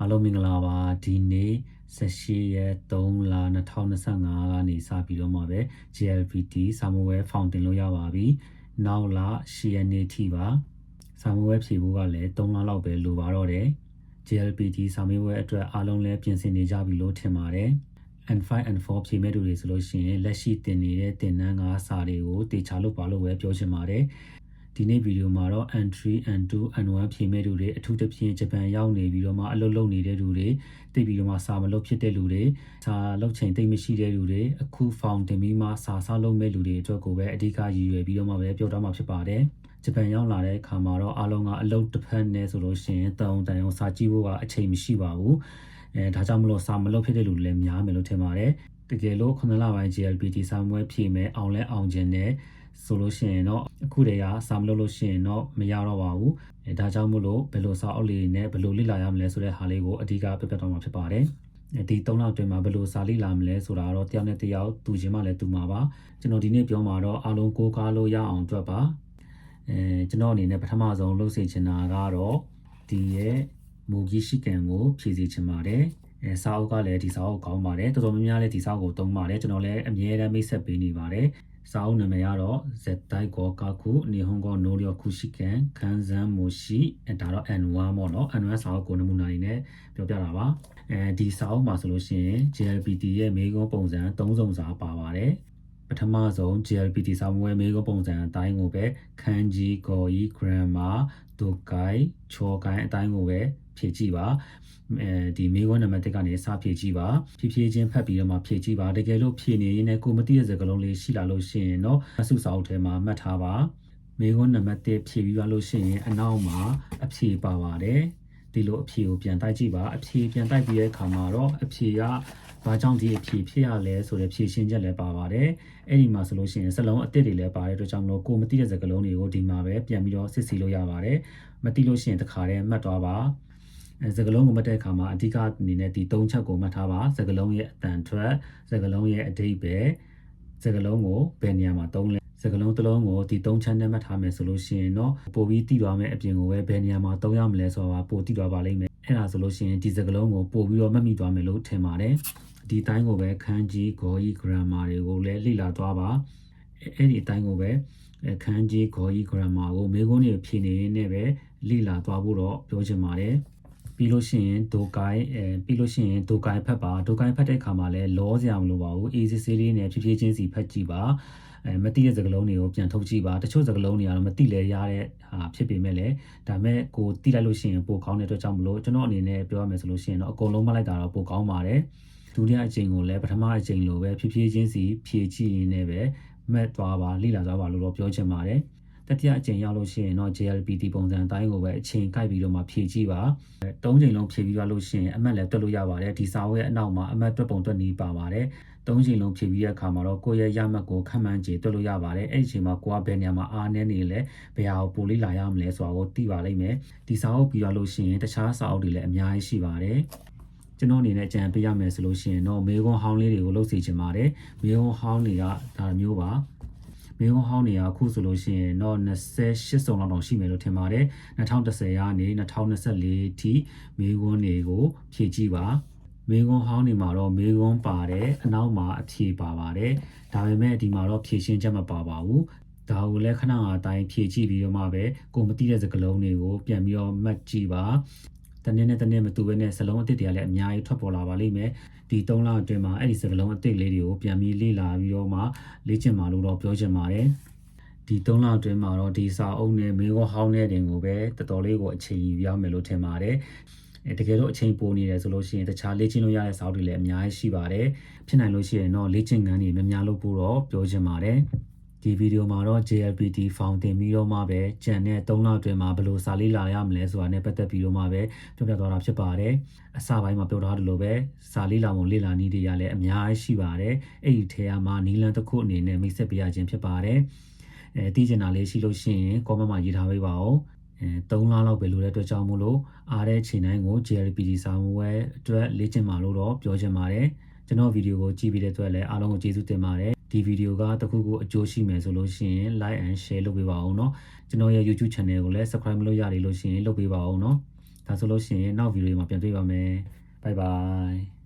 အားလုံးမင်္ဂလာပါဒီနေ့18ရက်3လ2025ကနေစပြီးတော့မှပဲ GLPT စာမဝဲ fountain လို့ရပါပြီနောက်လ10ရက်နေ့ထိပါစာမဝဲဖြည့်ဖို့ကလည်း3လလောက်ပဲလိုပါတော့တယ် GLPT စာမေးပွဲအတွက်အားလုံးလည်းပြင်ဆင်နေကြပြီလို့ထင်ပါတယ် N5 N4 ဖြည့်မဲ့သူတွေဆိုလို့ရှိရင်လက်ရှိတင်နေတဲ့တင်နန်းကစာတွေကိုတေချာလို့ပါလို့ပဲပြောချင်ပါတယ် ဒီနေ့ဗီဒီယိုမှာတော့ N3 N2 N1 ဖြည့်မဲ့သူတွေအထူးသဖြင့်ဂျပန်ရောက်နေပြီးတော့မှအလုပ်လုပ်နေတဲ့သူတွေတိတ်ပြီးတော့မှစာမလုပ်ဖြစ်တဲ့လူတွေစာလုပ်ချိန်တိတ်မရှိတဲ့လူတွေအခု found တင်ပြီးမှစာစားလုပ်မဲ့လူတွေအတွက်ကိုပဲအဓိကရည်ရွယ်ပြီးတော့မှပဲပြောထားမှာဖြစ်ပါတယ်ဂျပန်ရောက်လာတဲ့အခါမှာတော့အားလုံးကအလုပ်တစ်ဖက်နဲ့ဆိုလို့ရှိရင်တောင်းတန်အောင်စာကြည့်ဖို့ကအချိန်မရှိပါဘူးအဲဒါကြောင့်မလို့စာမလုပ်ဖြစ်တဲ့လူတွေလည်းများမယ်လို့ထင်ပါတယ်တကယ်လို့ခုနလပိုင်း GLPT စာမွဲဖြည့်မယ်အောင်လဲအောင်ခြင်းနဲ့ ဆိုလို့ရှိရင်တော့အခုတည်းကစာမလုပ်လို့ရှိရင်တော့မရတော့ပါဘူးအဲဒါကြောင့်မို့လို့ဘယ်လိုစာအုပ်လေးနဲ့ဘယ်လိုလေ့လာရမလဲဆိုတဲ့ဟာလေးကိုအဓိကပြပြတော့မှာဖြစ်ပါတယ်ဒီ၃လောက်တွင်မှာဘယ်လိုစာလေ့လာမလဲဆိုတာတော့တယောက်နဲ့တယောက်တူချင်းမှလည်းတူမှာပါကျွန်တော်ဒီနေ့ပြောမှာတော့အားလုံးကိုးကားလို့ရအောင်အတွက်ပါအဲကျွန်တော်အနေနဲ့ပထမဆုံးလုပ်စေချင်တာကတော့ဒီရဲ့မူကြီးရှိကန်ကိုဖြည့်စေချင်ပါတယ်အဲစာအုပ်ကလည်းဒီစာအုပ်ကောင်းပါတယ်တော်တော်များများလည်းဒီစာအုပ်ကိုသုံးပါတယ်ကျွန်တော်လည်းအမြဲတမ်းမိတ်ဆက်ပေးနေပါတယ် စာအုပ်နာမည်ကတော့ဇက်တိုက်ကောကာခုနေဟွန်ကောနိုလျောခုရှိကန်ခန်းစန်းမိုရှိအဲဒါတော့ N1 ပေါ့နော် N1 စာအုပ်ကိုနမူနာအနေနဲ့ပြောပြတာပါအဲဒီစာအုပ်မှာဆိုလို့ရှိရင် JLPT ရဲ့မေကွန်ပုံစံ၃စုံစာပါပါတယ်ပထမဆုံး GLPT စာမွေးမေကိုပုံစံအတိုင်းကိုပဲခန်းကြီးကိုကြီး grammar ဒုကိုင်ချောကိုင်အတိုင်းကိုပဲ ဖြည့်ကြည့်ပါအဲဒီမေခွန်းနံပါတ်1ကနေစဖြည့်ကြည့်ပါဖြည့်ဖြည့်ချင်းဖတ်ပြီးတော့မှဖြည့်ကြည့်ပါတကယ်လို့ဖြည့်နေရင်လည်းကိုမသိတဲ့စကားလုံးလေးရှိလာလို့ရှိရင်တော့အစုစာအုပ်ထဲမှာမှတ်ထားပါမေခွန်းနံပါတ်1ဖြည့်ပြီးသွားလို့ရှိရင်အနောက်မှာအဖြေပါပါတယ်ဒီလိုအဖြေကိုပြန်တိုက်ကြည့်ပါအဖြေပြန်တိုက်ပြီးတဲ့အခါမှာတော့အဖြေကဘာကြောင့်ဒီအဖြေဖြစ်ရလဲဆိုတဲ့ဖြေရှင်းချက်လည်းပါပါတယ်အဲ့ဒီမှာဆိုလို့ရှိရင်စလုံးအစ်စ်တွေလည်းပါတယ်အတွက်ကြောင့်မလို့ကိုမသိတဲ့စကားလုံးတွေကိုဒီမှာပဲပြန်ပြီးတော့စစ်စီလို့ရပါတယ်မသိလို့ရှိရင်တခါတည်းမှတ်သွားပါအဲ စကလုံးကိုမှတ်တဲ့အခါမှာအဓိကအနေနဲ့ဒီ၃ချက်ကိုမှတ်ထားပါစကလုံးရဲ့အတန်ထွက်စကလုံးရဲ့အဓိပ္ပာယ်စကလုံးကိုဘယ်နေရာမှာသုံးလဲစကလုံးတစ်လုံးကိုဒီ၃ချက်နဲ့မှတ်ထားမယ်ဆိုလို့ရှိရင်တော့ပိုပြီးတည်သွားမယ်အပြင်ကိုပဲဘယ်နေရာမှာသုံးရမလဲဆိုတာပိုတည်သွားပါလိမ့်မယ်အဲ့ဒါဆိုလို့ရှိရင်ဒီစကလုံးကိုပို့ပြီးတော့မှတ်မိသွားမယ်လို့ထင်ပါတယ်ဒီတိုင်းကိုပဲခန်းကြီးဂေါ်ကြီး grammar တွေကိုလည်းလေ့လာသွားပါအဲ့ဒီအတိုင်းကိုပဲခန်းကြီးဂေါ်ကြီး grammar ကိုမေးခွန်းတွေဖြေနေနေပဲလေ့လာသွားဖို့တော့ပြောချင်ပါတယ် ပြီးလို့ရှိရင်ဒိုကိုင်းအဲပြီးလို့ရှိရင်ဒိုကိုင်းဖတ်ပါဒိုကိုင်းဖတ်တဲ့အခါမှာလည်းလောစရာမလိုပါဘူးအေးစစ်စစ်လေးနဲ့ဖြည်းဖြည်းချင်းစီဖတ်ကြည့်ပါအဲမတိတဲ့စကားလုံးတွေကိုပြန်ထုတ်ကြည့်ပါတချို့စကားလုံးတွေကတော့မတိလဲရတဲ့ဟာဖြစ်ပေမဲ့လည်းဒါမဲ့ကိုတိလိုက်လို့ရှိရင်ပိုကောင်းတဲ့အတွက်ကြောင့်မလို့ကျွန်တော်အနေနဲ့ပြောရမယ်ဆိုလို့ရှိရင်တော့အကုန်လုံးမလိုက်တာတော့ပိုကောင်းပါတယ်ဒုတိယအကြိမ်ကိုလည်းပထမအကြိမ်လိုပဲဖြည်းဖြည်းချင်းစီဖြည့်ကြည့်ရင်းနဲ့ပဲမှတ်သွားပါလိလာသွားပါလို့တော့ပြောချင်ပါတယ် တတိယအကြိမ်ရောက်လို့ရှိရင်တော့ JLPT ပုံစံအတိုင်းကိုပဲအချိန်ကိုက်ပြီးတော့မှဖြည့်ကြည့်ပါ၃ချိန်လုံးဖြည့်ပြီးသွားလို့ရှိရင်အမှတ်လည်းတွက်လို့ရပါတယ်ဒီစာဝဲအနောက်မှာအမှတ်တွက်ပုံတွက်နေပါပါတယ်၃ချိန်လုံးဖြည့်ပြီးတဲ့အခါမှာတော့ကိုယ့်ရဲ့ရမှတ်ကိုခံမှန်းကြည့်တွက်လို့ရပါတယ်အဲ့ဒီအချိန်မှာကိုကဘယ်နေရာမှာအားနည်းနေလဲဘယ်ဟာကိုပိုလေးလာရမလဲဆိုတာကိုသိပါလိမ့်မယ်ဒီစာအုပ်ပြီးသွားလို့ရှိရင်တခြားစာအုပ်တွေလည်းအများကြီးရှိပါတယ်ကျွန်တော်အနေနဲ့ကြံပေးရမယ်ဆိုလို့ရှိရင်တော့မေကွန်ဟောင်းလေးတွေကိုလုပ်စီချင်ပါတယ်မေကွန်ဟောင်းတွေကဒါမျိုးပါ မေကွန်ဟောင်းတွေကအခုဆိုလို့ရှိရင်တော့28စုံလောက်တောင်ရှိမယ်လို့ထင်ပါတယ်2010ရာနေ2024ထိမေကွန်တွေကိုဖြည့်ကြည့်ပါမေကွန်ဟောင်းနေမှာတော့မေကွန်ပါတယ်အနောက်မှာအဖြေပါပါတယ်ဒါပေမဲ့ဒီမှာတော့ဖြည့်ရှင်းချက်မပါပါဘူးဒါကိုလည်းခဏအတိုင်းဖြည့်ကြည့်ပြီးတော့မှပဲကိုမသိတဲ့စကားလုံးတွေကိုပြန်ပြီးတော့မှတ်ကြည့်ပါ တနေ့နဲ့တနေ့မတူဘဲနဲ့စလုံးအစ်စ်တွေကလည်းအများကြီးထွက်ပေါ်လာပါလိမ့်မယ်ဒီ3လအတွင်းမှာအဲ့ဒီစကလုံးအစ်စ်လေးတွေကိုပြန်ပြီးလေ့လာပြီးတော့မှလေ့ကျင့်ပါလို့တော့ပြောချင်ပါတယ်ဒီ3လအတွင်းမှာတော့ဒီစာအုပ်နဲ့မေကောဟောင်းတဲ့တင်ကိုပဲတော်တော်လေးကိုအချိန်ယူရမယ်လို့ထင်ပါတယ်အဲတကယ်လို့အချိန်ပိုနေတယ်ဆိုလို့ရှိရင်တခြားလေ့ကျင့်လို့ရတဲ့စာအုပ်တွေလည်းအများကြီးရှိပါတယ်ဖြစ်နိုင်လို့ရှိရင်တော့လေ့ကျင့်ခန်းတွေများများလုပ်ဖို့တော့ပြောချင်ပါတယ် ဒီဗီဒီယိုမှာတော့ JLPT Fountain ပြီးတော့မှပဲကြံတဲ့3လအတွင်းမှာဘယ်လိုစာလေးလာရမလဲဆိုတာနဲ့ပတ်သက်ပြီးတော့မှပဲပြောပြသွားတာဖြစ်ပါတယ်အစပိုင်းမှာပြောထားသလိုပဲစာလေးလာပုံလေးလာနည်းတွေကလည်းအများကြီးရှိပါတယ်အဲ့ဒီထဲမှာနီလန်တစ်ခုအနေနဲ့မိတ်ဆက်ပေးရခြင်းဖြစ်ပါတယ်အဲတည်ကျင်တာလေးရှိလို့ရှိရင် comment မှာရေးထားပေးပါဦးအဲ3လလောက်ပဲလိုတဲ့အတွက်ကြောင့်မို့လို့အားတဲ့ချိန်တိုင်းကို JLPT စာမွဲအတွက်လေ့ကျင့်ပါလို့တော့ပြောချင်ပါတယ်ကျွန်တော်ဗီဒီယိုကိုကြည့်ပြီးတဲ့အတွက်လည်းအားလုံးကိုကျေးဇူးတင်ပါတယ် ဒီဗီဒီယိုကတခုခုအကျိုးရှိမယ်ဆိုလို့ရှိရင် like and share လုပ်ပေးပါအောင်เนาะကျွန်တော်ရဲ့ YouTube channel ကိုလည်း subscribe မလုပ်ရသေးလို့ရှိရင်လုပ်ပေးပါအောင်เนาะ ဒါဆိုလို့ရှိရင်နောက်ဗီဒီယိုမှာပြန်တွေ့ပါမယ် bye bye